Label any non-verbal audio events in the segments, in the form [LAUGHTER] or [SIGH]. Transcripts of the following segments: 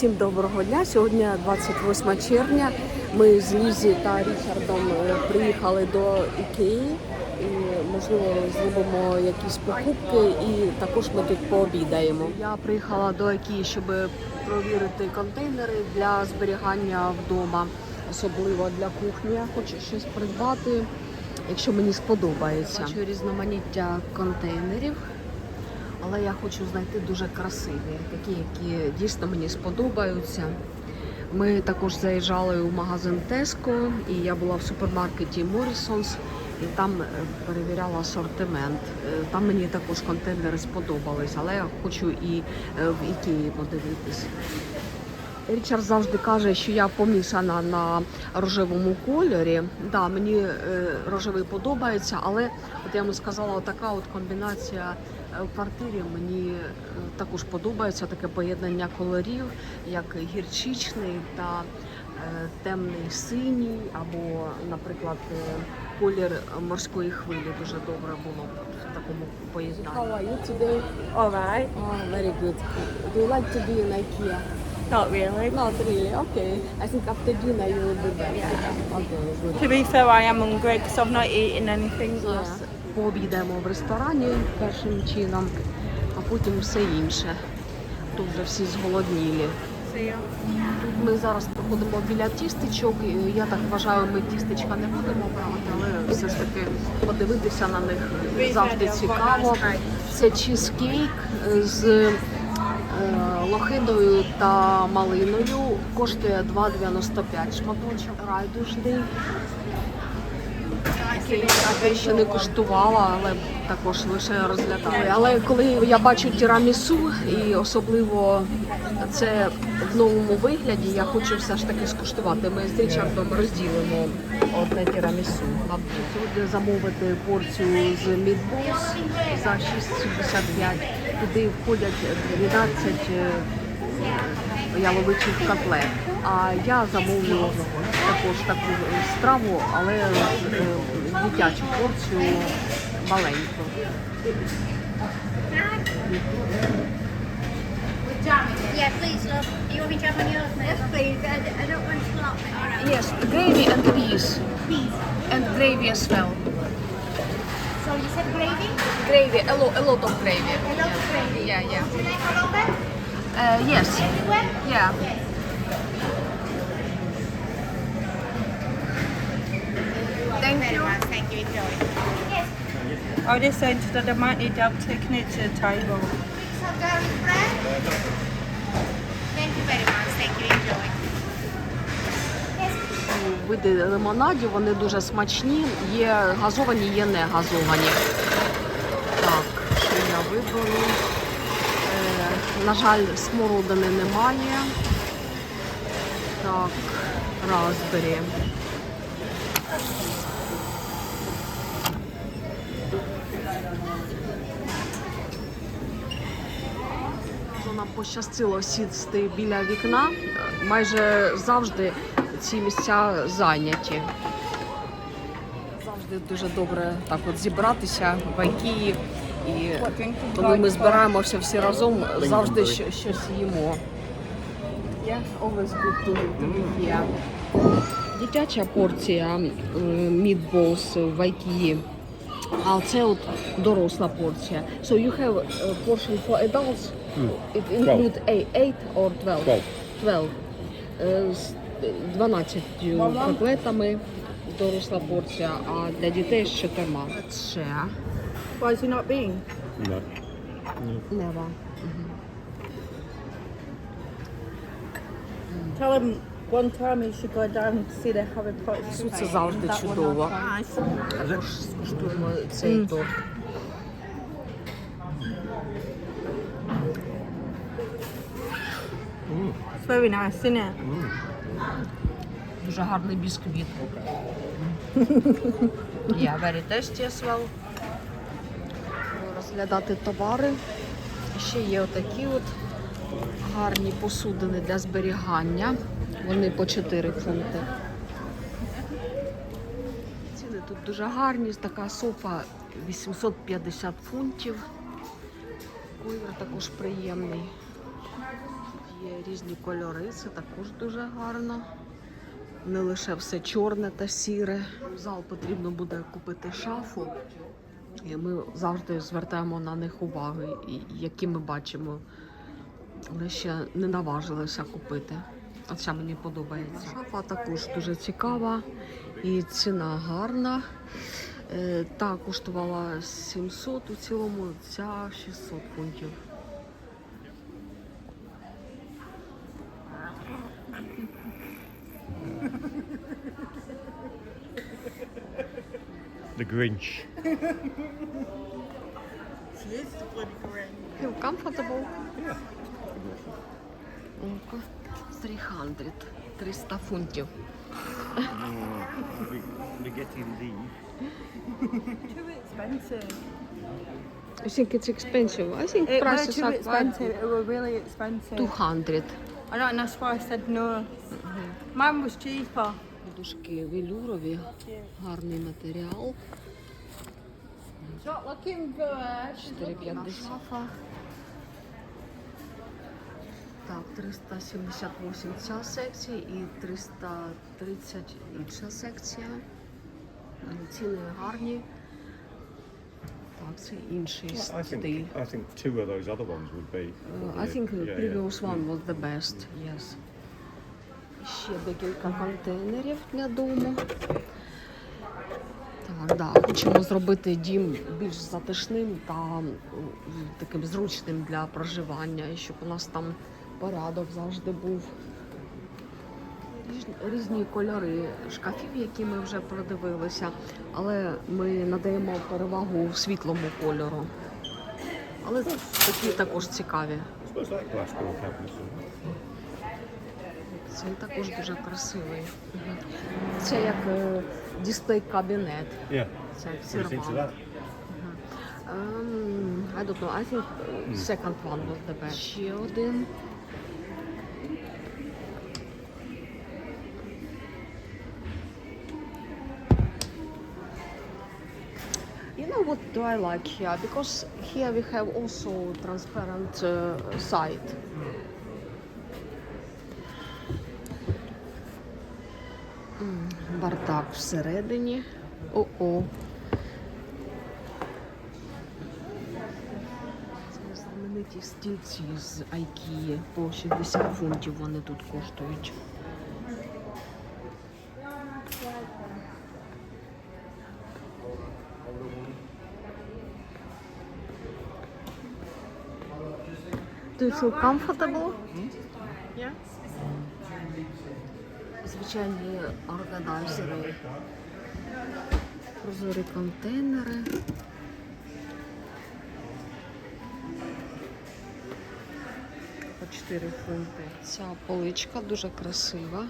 Всім доброго дня. Сьогодні 28 червня. Ми з Лізі та Річардом е, приїхали до Ікеї і можливо зробимо якісь покупки і також ми тут пообідаємо. Я приїхала до Ікеї, щоб провірити контейнери для зберігання вдома, особливо для кухні. Я хочу щось придбати, якщо мені сподобається. Бачу різноманіття контейнерів. Але я хочу знайти дуже красиві, такі, які дійсно мені сподобаються. Ми також заїжджали у магазин Tesco, і я була в супермаркеті Morrisons, і там е, перевіряла асортимент. Е, Там мені також контейнери сподобались, але я хочу і е, в Ікеї подивитись. Річард завжди каже, що я помішана на рожевому кольорі. Да, мені рожевий подобається, але от я йому сказала, така от комбінація в квартирі мені е, також подобається таке поєднання кольорів, як гірчичний та е, темний синій, або, наприклад, е, колір морської хвилі дуже добре було б в такому поєднанні. How are you today? All right. Oh, very good. Do you like to be in IKEA? Not really. Not really. Okay. I think after dinner you will be back. Okay, good. To be fair, I am hungry because I've not eaten anything. Зараз пообідаємо в ресторані першим чином, а потім все інше. Тут вже всі зголоднілі. Ya. Ми зараз проходимо біля тістечок. Я так вважаю, ми тістечка не будемо брати, але все ж таки подивитися на них завжди цікаво. Це чізкейк з е, лохиною та малиною. Коштує 2,95 шматочок. Райдужний. Я ще не куштувала, але також лише розглядала. Але коли я бачу тірамісу, і особливо це в новому вигляді, я хочу все ж таки скуштувати. Ми з Річардом розділимо одне тірамісу. Нам сьогодні замовити порцію з мідболс за 6,75. Туди входять 12 е, яловичих котлет. А я замовлю також таку страву, але е, дитячу порцію маленьку. Yeah, please, love. You want me to jump on yours? Yes, please. I, I don't want to flop it. All right. Yes, gravy and peas. Please. And gravy as well. So you said gravy? Gravy, a lot, a lot of gravy. A lot of gravy. Yeah, yeah. Would you like a longer? Uh, yes, Everywhere? yeah. Thank Thank you. Enjoy. Yes. I just said that I might need help taking it to the table. Have garlic bread. Thank you very much. Thank you. Enjoy. Види лимонадів, вони дуже смачні. Є газовані, є не газовані. Так, що я виберу? Е, на жаль, смородини немає. Так, разбері. Нам пощастило сісти біля вікна. Майже завжди ці місця зайняті. Завжди дуже добре так от зібратися в Айкії. І коли ми збираємося всі разом, завжди щось їмо. Дитяча порція мідболс в Айкії. А це от доросла порція. So you have a portion for adults? It include 8 or 12? 12. 12. Е, З 12 котлетами доросла порція, а для дітей з чотирма. Це Why is he not being? No. нева. Tell him one time he should go down to see the Harry Potter. Су це завжди чудово. Також скуштуємо цей торт. Very nice, isn't it? Дуже гарний бісквіт. [LAUGHS] Yeah, very tasty as well. Розглядати товари. Ще є отакі от гарні посудини для зберігання. Вони по 4 фунти. Ціни тут дуже гарні. Така софа 850 фунтів. Колір також приємний. Є різні кольори, це також дуже гарно. Не лише все чорне та сіре. В зал потрібно буде купити шафу. І ми завжди звертаємо на них увагу, які ми бачимо. Але ще не наважилися купити. Оця мені подобається. Шафа також дуже цікава і ціна гарна. Е, Та коштувала 700 у цілому, ця 600 фунтів. The Grinch. She is the bloody correct. Feel comfortable? Ну-ка, 300, 300 фунтів. we're getting these. Too expensive. I think it's expensive. I think It were prices too are expensive. It were really expensive. 200. I know, and that's why I said no. Mine was cheaper. Подушки велюрові, гарний матеріал. Not looking good. 450 шафа. Так, 378 ця секція і 330 інша секція. Ціни гарні. Так, це інший I think стиль. I think two of those other ones would be. Uh, I think the yeah, previous yeah. one was the best, yes. Ще декілька контейнерів для дому. Так, да, хочемо зробити дім більш затишним та таким зручним для проживання, і щоб у нас там порядок завжди був. Різні- Різні кольори шкафів, які ми вже продивилися, але ми надаємо перевагу світлому кольору. Але такі також цікаві. Цей також дуже красивий. Це як е, дисплей кабінет. Це that? Um, I don't know. I think second one was the best. Ще один. What do I like here? Because here we have also transparent uh, side. М, Бардак всередині. О-о. Це знамениті стільці з IKEA. По 60 фунтів вони тут коштують. Do you feel comfortable? Yeah. Звичайні органайзери. Прозорі контейнери. По 4 фунти. Ця поличка дуже красива.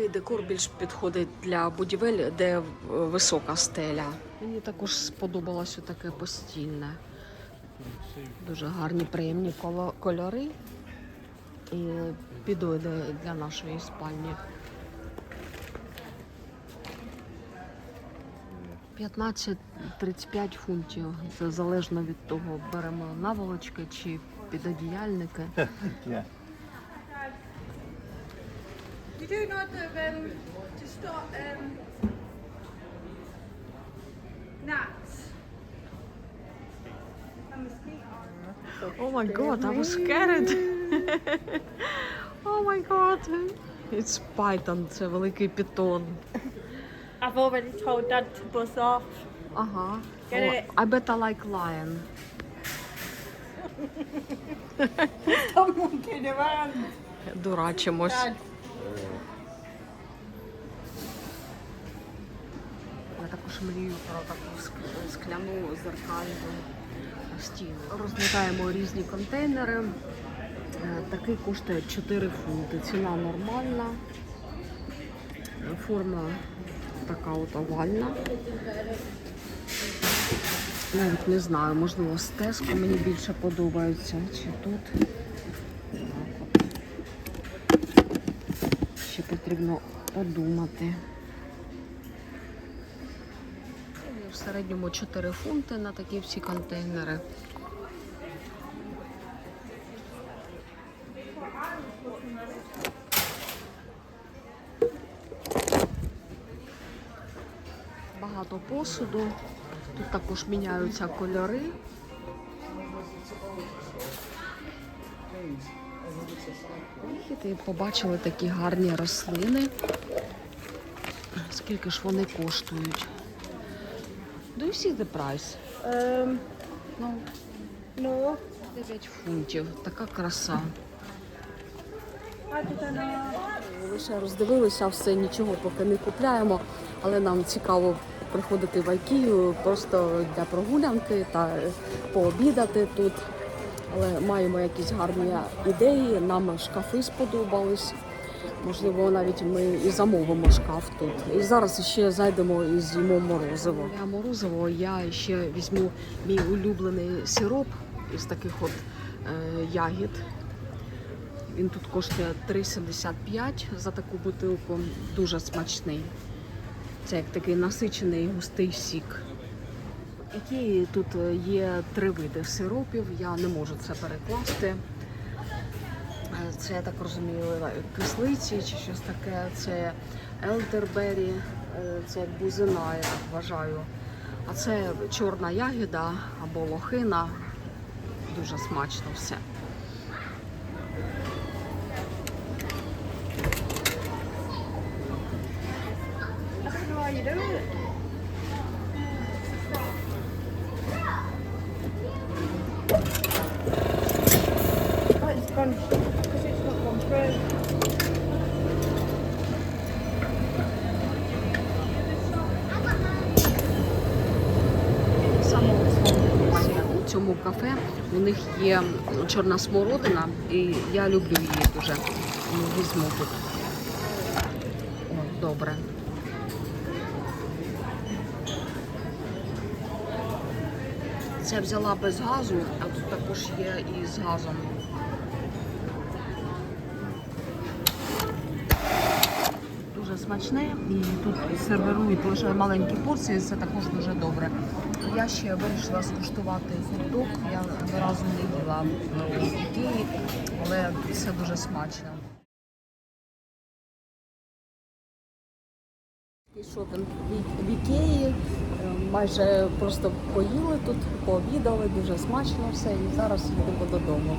Такий декор більш підходить для будівель, де висока стеля. Мені також сподобалось таке постільне. Дуже гарні, приємні кольори. І підойде для нашої спальні. 15-35 фунтів. Це залежно від того, беремо наволочки чи підодіяльники. [LAUGHS] Yeah. You do know that um, to stop um, gnats and mosquitoes. Oh my god, I was scared. [LAUGHS] oh my god. It's python, це великий питон. I've already told Dad to buzz off. Ага. Get Oh, it? I bet I like lion. [LAUGHS] Stop monkeying around. Дурачимось. Dad. Також мрію про таку скляну зеркальну стіну. Розглядаємо різні контейнери. Е, Такий коштує 4 фунти. Ціна нормальна. Форма така от овальна. Навіть не знаю, можливо, з Теско мені більше подобається, чи тут. Ще потрібно подумати. Середньому 4 фунти на такі всі контейнери. Багато посуду. Тут також міняються кольори. І побачили такі гарні рослини. Скільки ж вони коштують? Do you see the price? Um, Ну, no. 9 фунтів. Така краса. Лише роздивилися все, нічого поки не купляємо, але нам цікаво приходити в Айкію просто для прогулянки та пообідати тут. Але маємо якісь гарні ідеї. Нам шкафи сподобались. Можливо, навіть ми і замовимо шкаф тут. І зараз ще зайдемо і з'їмо морозиво. Для морозиво я ще візьму мій улюблений сироп із таких от е, ягід. Він тут коштує 3,75 за таку бутилку. Дуже смачний. Це як такий насичений густий сік. Які тут є три види сиропів, я не можу це перекласти. Це, я так розумію, кислиці чи щось таке. Це елдербері, е, це бузина, я так вважаю. А це чорна ягіда або лохина. Дуже смачно все. Know how you do it. Oh, it's gone. Because it's not gone through. Саме основне у цьому кафе у них є чорна смородина, і я люблю її дуже. Ну, Візьму тут. О, добре. Це взяла без газу, а тут також є і з газом. Смачне і тут сервірують лише маленькі порції, це також дуже добре. Я ще вирішила скуштувати хот-дог. Я ні разу не їла в Ікеї, але все дуже смачно. Шопінг в- Ікеї. Е, Майже просто поїли тут, пообідали, дуже смачно все. І зараз їдемо додому.